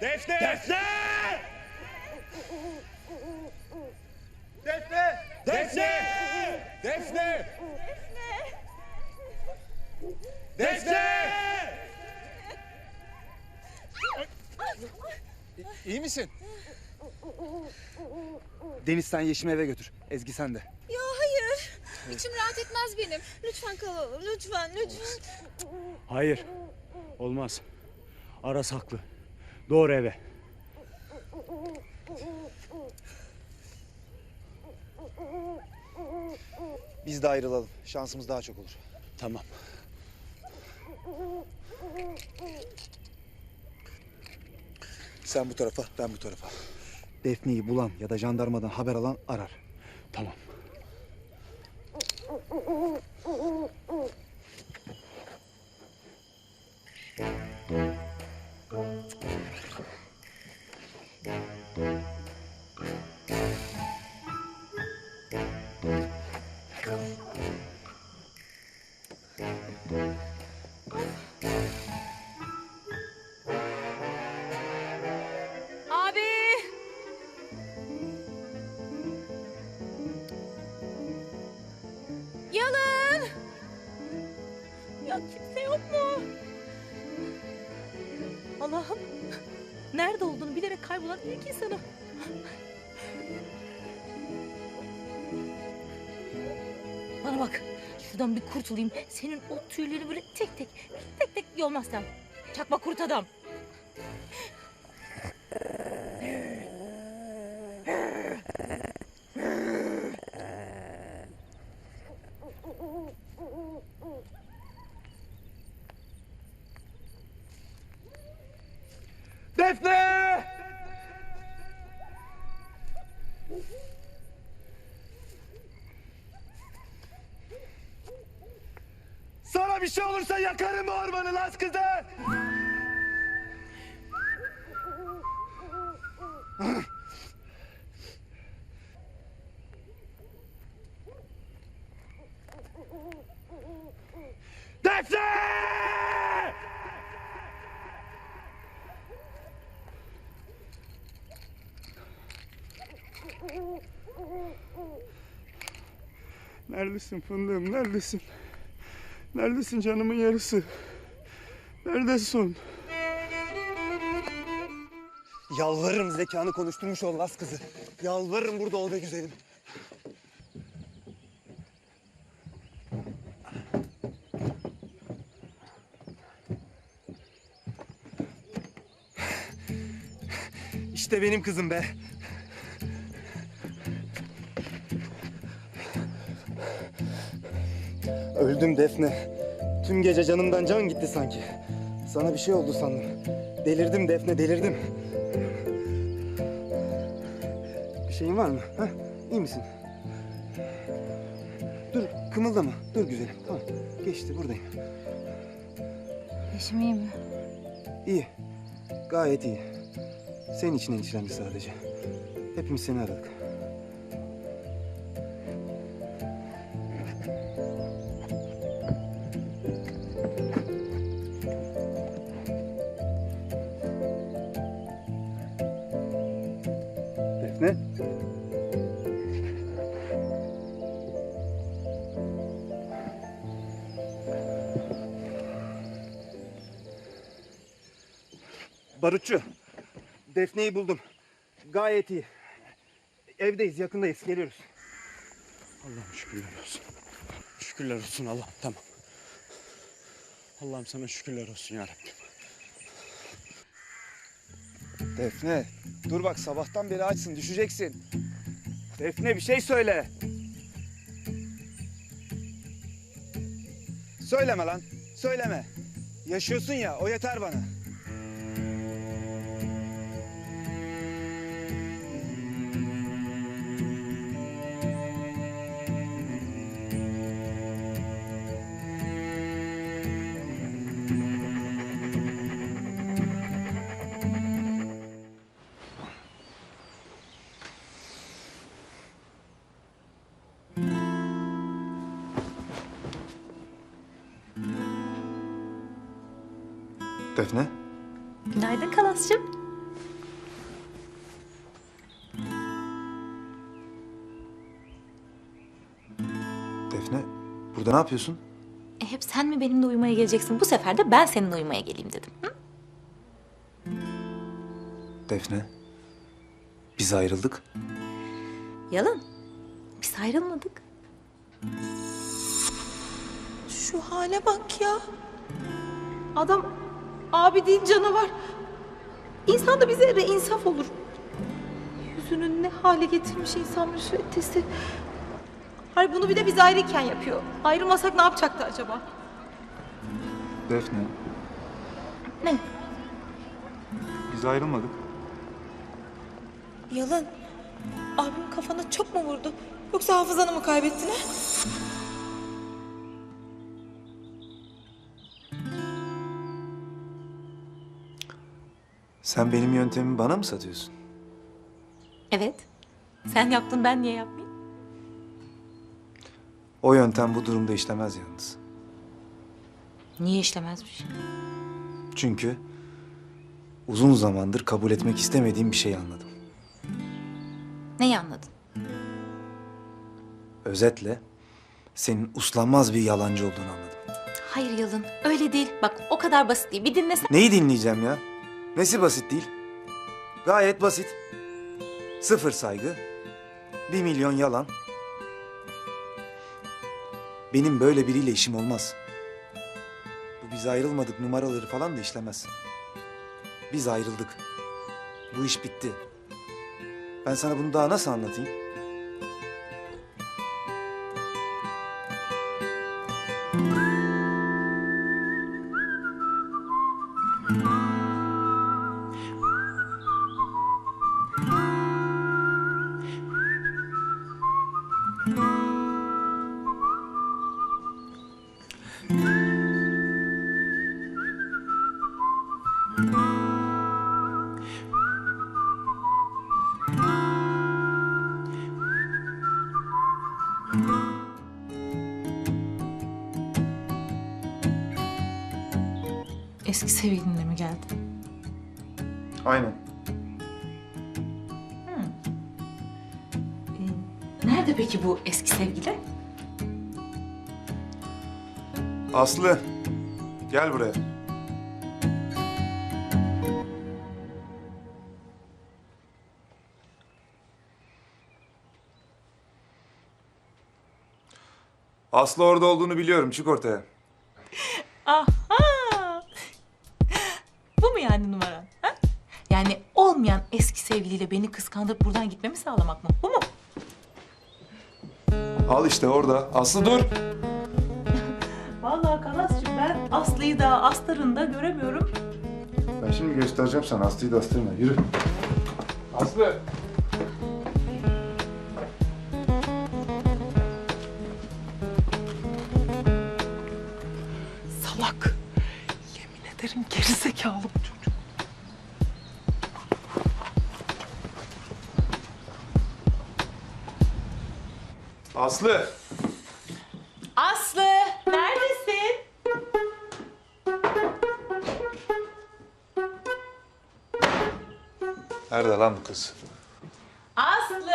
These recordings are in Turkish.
Defne! Defne! Defne! Defne! Defne! Defne! İyi misin? Deniz sen Yeşim'i eve götür. Ezgi sen de. Ya hayır. İçim rahat etmez benim. Lütfen kalalım. Lütfen, lütfen. Hayır. Olmaz. Aras haklı. Doğru eve. Biz de ayrılalım. Şansımız daha çok olur. Tamam. Sen bu tarafa, ben bu tarafa. Defne'yi bulan ya da jandarmadan haber alan arar. Tamam. Abi! Yalın! Ya kimse yok mu? Allah'ım nerede olduğunu bilerek kaybolan ilk insanım. Bana bak şuradan bir kurtulayım. Senin o tüyleri böyle tek tek tek tek yolmazsam. Çakma kurt adam. Defne! Sana bir şey olursa yakarım bu ormanı las kızı! Defne! Neredesin fındığım? Neredesin? Neredesin canımın yarısı? Neredesin? Yalvarırım zekanı konuşturmuş ol las kızı. Yalvarırım burada ol be güzelim. İşte benim kızım be. Öldüm Defne. Tüm gece canımdan can gitti sanki. Sana bir şey oldu sandım. Delirdim Defne, delirdim. Bir şeyin var mı? Ha? İyi misin? Dur, kımıldama. Dur güzelim. Tamam, geçti. Buradayım. Eşim iyi mi? İyi. Gayet iyi. Senin için endişelendi sadece. Hepimiz seni aradık. Barutçu. Defne'yi buldum. Gayet iyi. Evdeyiz, yakındayız. Geliyoruz. Allah'ım şükürler olsun. Şükürler olsun Allah'ım tamam. Allah'ım sana şükürler olsun yarabbim. Defne, dur bak sabahtan beri açsın, düşeceksin. Defne bir şey söyle. Söyleme lan, söyleme. Yaşıyorsun ya, o yeter bana. Defne. Günaydın Kalas'cığım. Defne, burada ne yapıyorsun? E hep sen mi benimle uyumaya geleceksin? Bu sefer de ben seninle uyumaya geleyim dedim. Hı? Defne, biz ayrıldık. Yalan. Biz ayrılmadık. Şu hale bak ya. Adam abi değil canavar. İnsan da bize de insaf olur. Yüzünü ne hale getirmiş insan müsveddesi. Hayır bunu bir de biz ayrıyken yapıyor. Ayrılmasak ne yapacaktı acaba? Defne. Ne? Biz ayrılmadık. Yalan. Abim kafana çok mu vurdu? Yoksa hafızanı mı kaybettin ha? Sen benim yöntemimi bana mı satıyorsun? Evet. Sen yaptın ben niye yapmayayım? O yöntem bu durumda işlemez yalnız. Niye işlemezmiş? Çünkü uzun zamandır kabul etmek istemediğim bir şey anladım. Neyi anladın? Özetle senin uslanmaz bir yalancı olduğunu anladım. Hayır Yalın öyle değil. Bak o kadar basit değil. Bir dinlesen. Neyi dinleyeceğim ya? Nesi basit değil? Gayet basit. Sıfır saygı. Bir milyon yalan. Benim böyle biriyle işim olmaz. Bu biz ayrılmadık numaraları falan da işlemez. Biz ayrıldık. Bu iş bitti. Ben sana bunu daha nasıl anlatayım? Eski sevgilinle mi geldin? Aynen. Nerede peki bu eski sevgili? Aslı. Gel buraya. Aslı orada olduğunu biliyorum. Çık ortaya. Aha! Sevgiliyle beni kıskandırıp buradan gitmemi sağlamak mı? Bu mu? Al işte orada. Aslı dur. Vallahi Kalas'cığım ben Aslı'yı da Astar'ını da göremiyorum. Ben şimdi göstereceğim sana. Aslı'yı da astırma. Yürü. Aslı. Salak. Yemin ederim gerizekalı bu çocuk. Aslı. Aslı neredesin? Nerede lan bu kız? Aslı!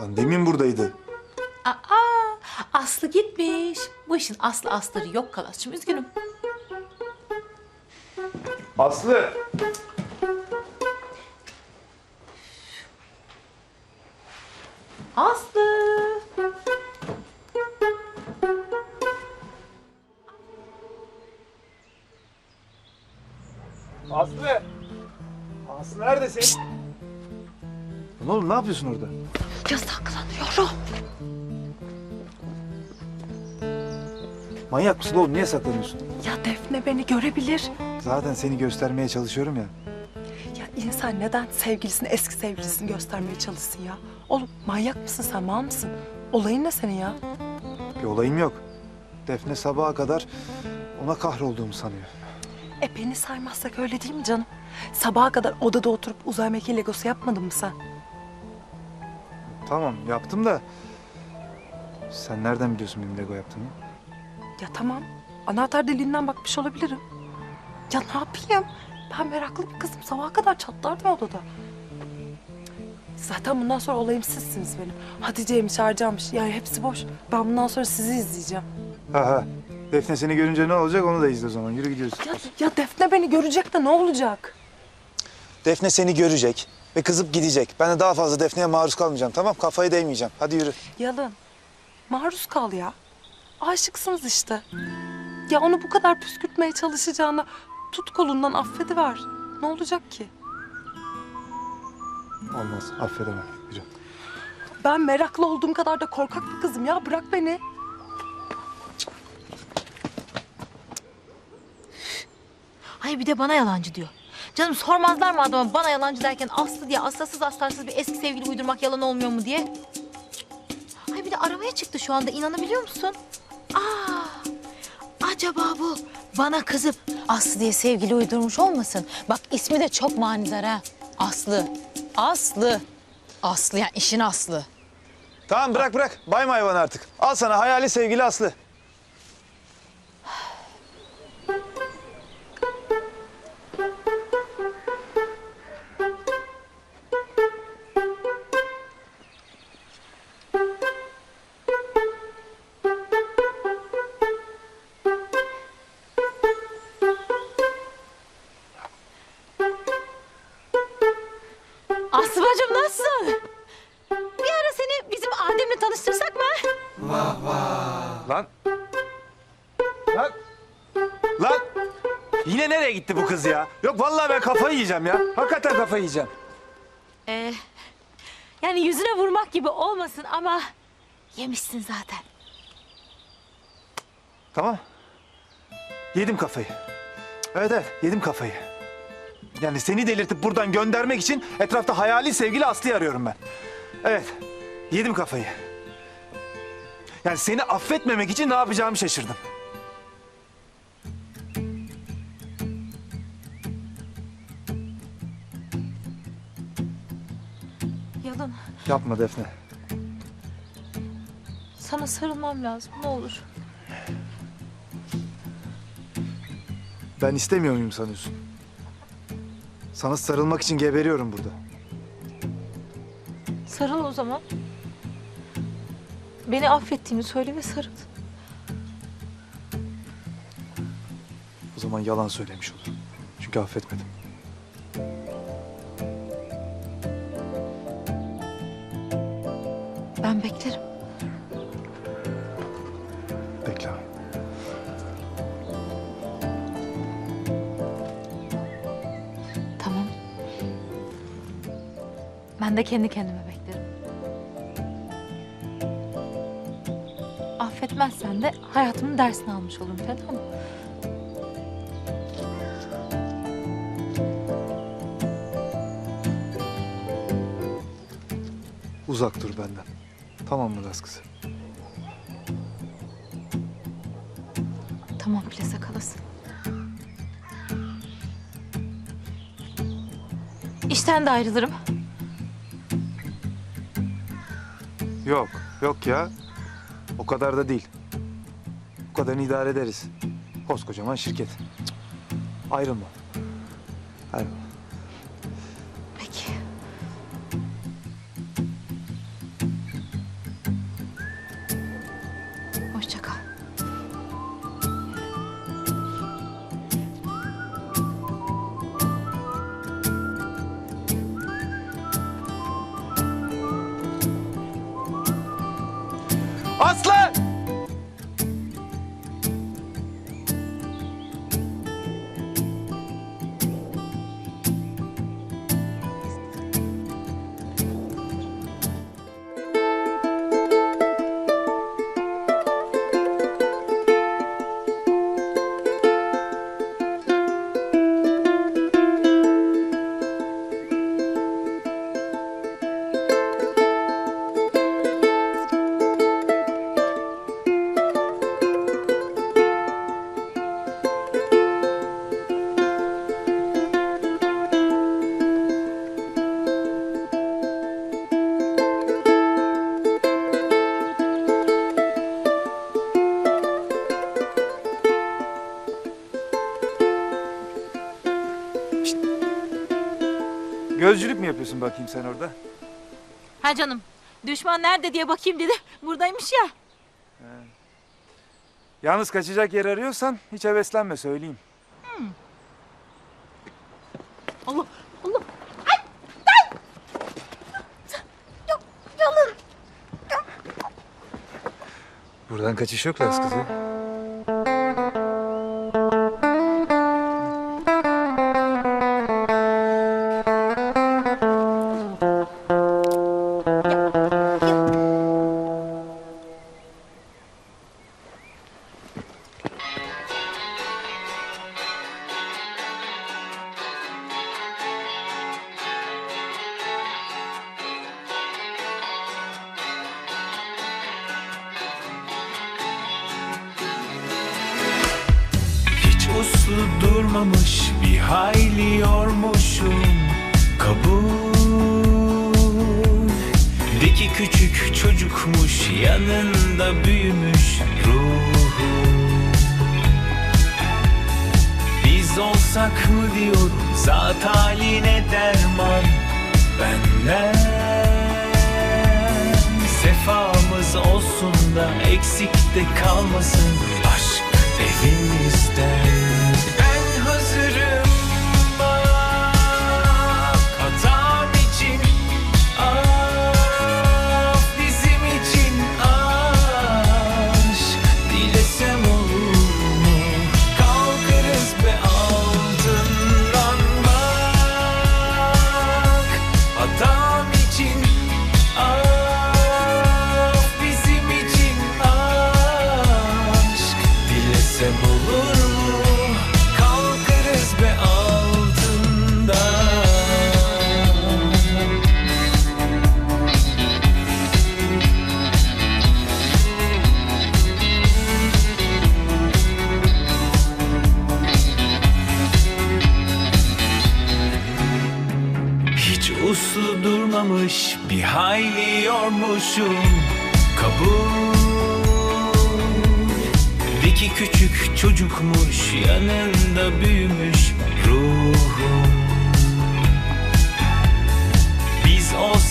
Lan demin buradaydı. Aa, Aslı gitmiş. Bu işin Aslı Astar'ı yok Kalas'cığım üzgünüm. Aslı. Aslı! Aslı. Aslı neredesin? Lan oğlum ne yapıyorsun orada? Yasaklanıyorum. Manyak mısın oğlum? Niye saklanıyorsun? Ya Defne beni görebilir. Zaten seni göstermeye çalışıyorum ya. İnsan neden sevgilisini, eski sevgilisini göstermeye çalışsın ya? Oğlum manyak mısın sen, mal mısın? Olayın ne senin ya? Bir olayım yok. Defne sabaha kadar ona kahrolduğumu sanıyor. E beni saymazsak öyle değil mi canım? Sabaha kadar odada oturup uzay mekiği legosu yapmadın mı sen? Tamam yaptım da... Sen nereden biliyorsun benim Lego yaptığımı? Ya tamam, anahtar deliğinden bakmış olabilirim. Ya ne yapayım? Ben meraklı bir kızım. Sabaha kadar çatlardım odada. Zaten bundan sonra olayım sizsiniz benim. Hatice'ymiş, Arcan'mış. Yani hepsi boş. Ben bundan sonra sizi izleyeceğim. Ha ha. Defne seni görünce ne olacak onu da izle o zaman. Yürü gidiyoruz. Ya, ya Defne beni görecek de ne olacak? Defne seni görecek ve kızıp gidecek. Ben de daha fazla Defne'ye maruz kalmayacağım tamam Kafayı değmeyeceğim. Hadi yürü. Yalın. Maruz kal ya. Aşıksınız işte. Ya onu bu kadar püskürtmeye çalışacağına tut kolundan affediver. Ne olacak ki? Olmaz affedemem. Yürü. Ben meraklı olduğum kadar da korkak bir kızım ya. Bırak beni. Hayır bir de bana yalancı diyor. Canım sormazlar mı adama bana yalancı derken Aslı diye aslasız aslarsız bir eski sevgili uydurmak yalan olmuyor mu diye. Hayır bir de aramaya çıktı şu anda inanabiliyor musun? Aa, acaba bu bana kızıp Aslı diye sevgili uydurmuş olmasın? Bak ismi de çok manidar ha. Aslı. Aslı. Aslı yani işin aslı. Tamam bırak bırak. Bayma hayvan artık. Al sana hayali sevgili. Aslı yiyeceğim ya. Hakikaten kafayı yiyeceğim. Ee, yani yüzüne vurmak gibi olmasın ama yemişsin zaten. Tamam. Yedim kafayı. Evet evet yedim kafayı. Yani seni delirtip buradan göndermek için etrafta hayali sevgili Aslı'yı arıyorum ben. Evet. Yedim kafayı. Yani seni affetmemek için ne yapacağımı şaşırdım. Yapma Defne. sana sarılmam lazım ne olur. Ben istemiyor muyum sanıyorsun? Sana sarılmak için geberiyorum burada. Sarıl o zaman. Beni affettiğini söyle ve sarıl. O zaman yalan söylemiş olurum. Çünkü affetmedim. Ben beklerim. Bekle. Tamam. Ben de kendi kendime beklerim. Affetmezsen de hayatımın dersini almış olurum fena mı? Uzak dur benden. Tamam mı Laz kızı? Tamam plasa kalasın. İşten de ayrılırım. Yok, yok ya. O kadar da değil. O kadarını idare ederiz. Koskocaman şirket. Cık. Ayrılma. Gözcülük mü yapıyorsun bakayım sen orada? Ha canım. Düşman nerede diye bakayım dedi. Buradaymış ya. Yalnız kaçacak yer arıyorsan hiç heveslenme söyleyeyim. Allah Allah. Ay! Ay! Yok, yalın. Buradan kaçış yok Laz kızı. Küçük çocukmuş yanında büyümüş ruhum. Biz olsak mı diyorum zat haline derman benden. Sefamız olsun da eksik de kalmasın aşk evimizden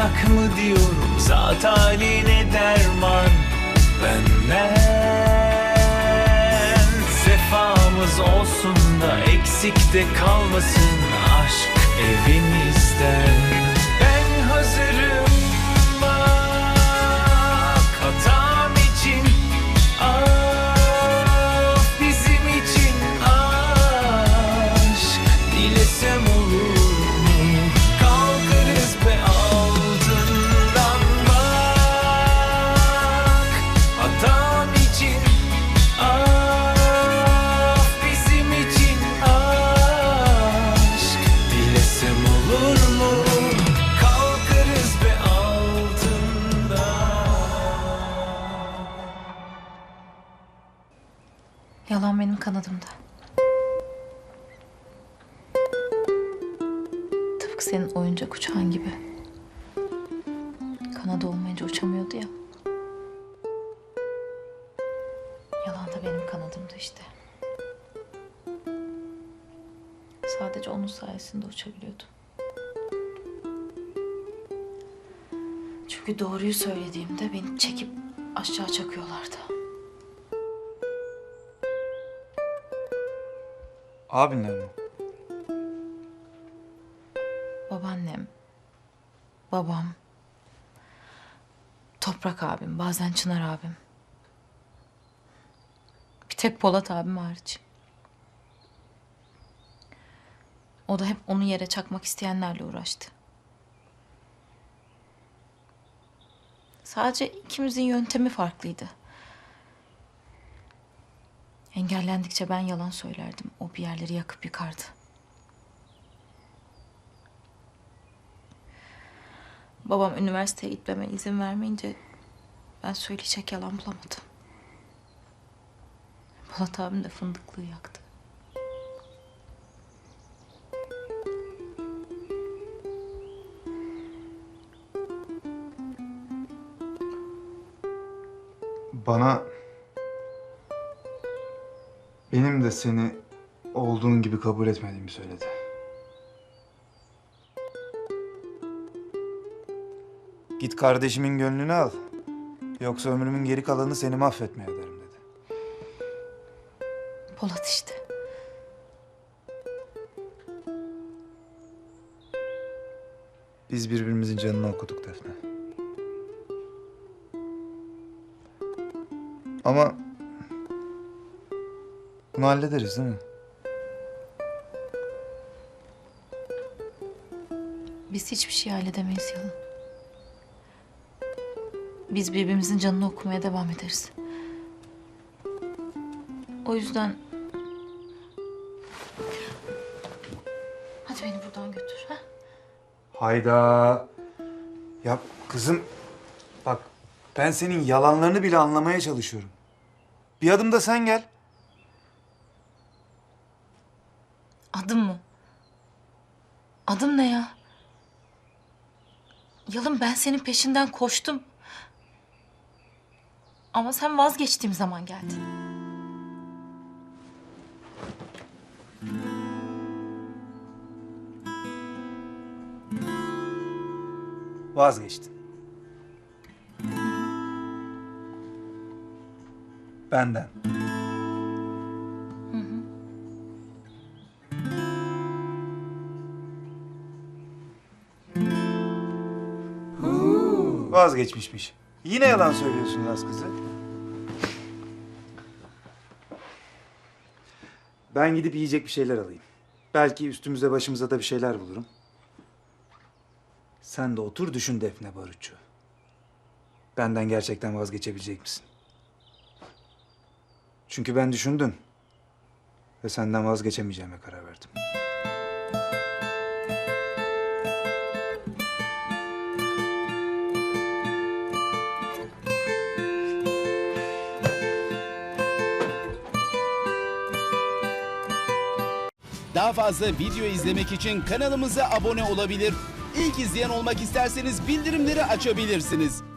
Biz olsak mı diyorum. Zat haline derman benden. Sefamız olsun da eksik de kalmasın aşk evimizden. Ben hazırım sayesinde uçabiliyordum. Çünkü doğruyu söylediğimde beni çekip aşağı çakıyorlardı. Abinler mi? Babaannem, babam, Toprak abim, bazen Çınar abim. Bir tek Polat abim hariç. O da hep onu yere çakmak isteyenlerle uğraştı. Sadece ikimizin yöntemi farklıydı. Engellendikçe ben yalan söylerdim. O bir yerleri yakıp yıkardı. Babam üniversiteye gitmeme izin vermeyince ben söyleyecek yalan bulamadım. Polat abim de fındıklığı yaktı. Bana benim de seni olduğun gibi kabul etmediğimi söyledi. Git kardeşimin gönlünü al. Yoksa ömrümün geri kalanını seni mahvetmeye ederim dedi. Polat işte. Biz birbirimizin canını okuduk Defne. Ama bunu hallederiz değil mi? Biz hiçbir şey halledemeyiz Yalın. Biz birbirimizin canını okumaya devam ederiz. O yüzden... Hadi beni buradan götür. Ha? Hayda. Ya kızım bak ben senin yalanlarını bile anlamaya çalışıyorum. Bir adım da sen gel. Adım mı? Adım ne ya? Yalın ben senin peşinden koştum. Ama sen vazgeçtiğim zaman geldin. Vazgeçtin. Benden. Vazgeçmişmiş. Yine yalan söylüyorsun Laz kızı. Ben gidip yiyecek bir şeyler alayım. Belki üstümüze başımıza da bir şeyler bulurum. Sen de otur düşün Defne Barutçu. Benden gerçekten vazgeçebilecek misin? Çünkü ben düşündüm. Ve senden vazgeçemeyeceğime karar verdim. Daha fazla video izlemek için kanalımıza abone olabilir. İlk izleyen olmak isterseniz bildirimleri açabilirsiniz.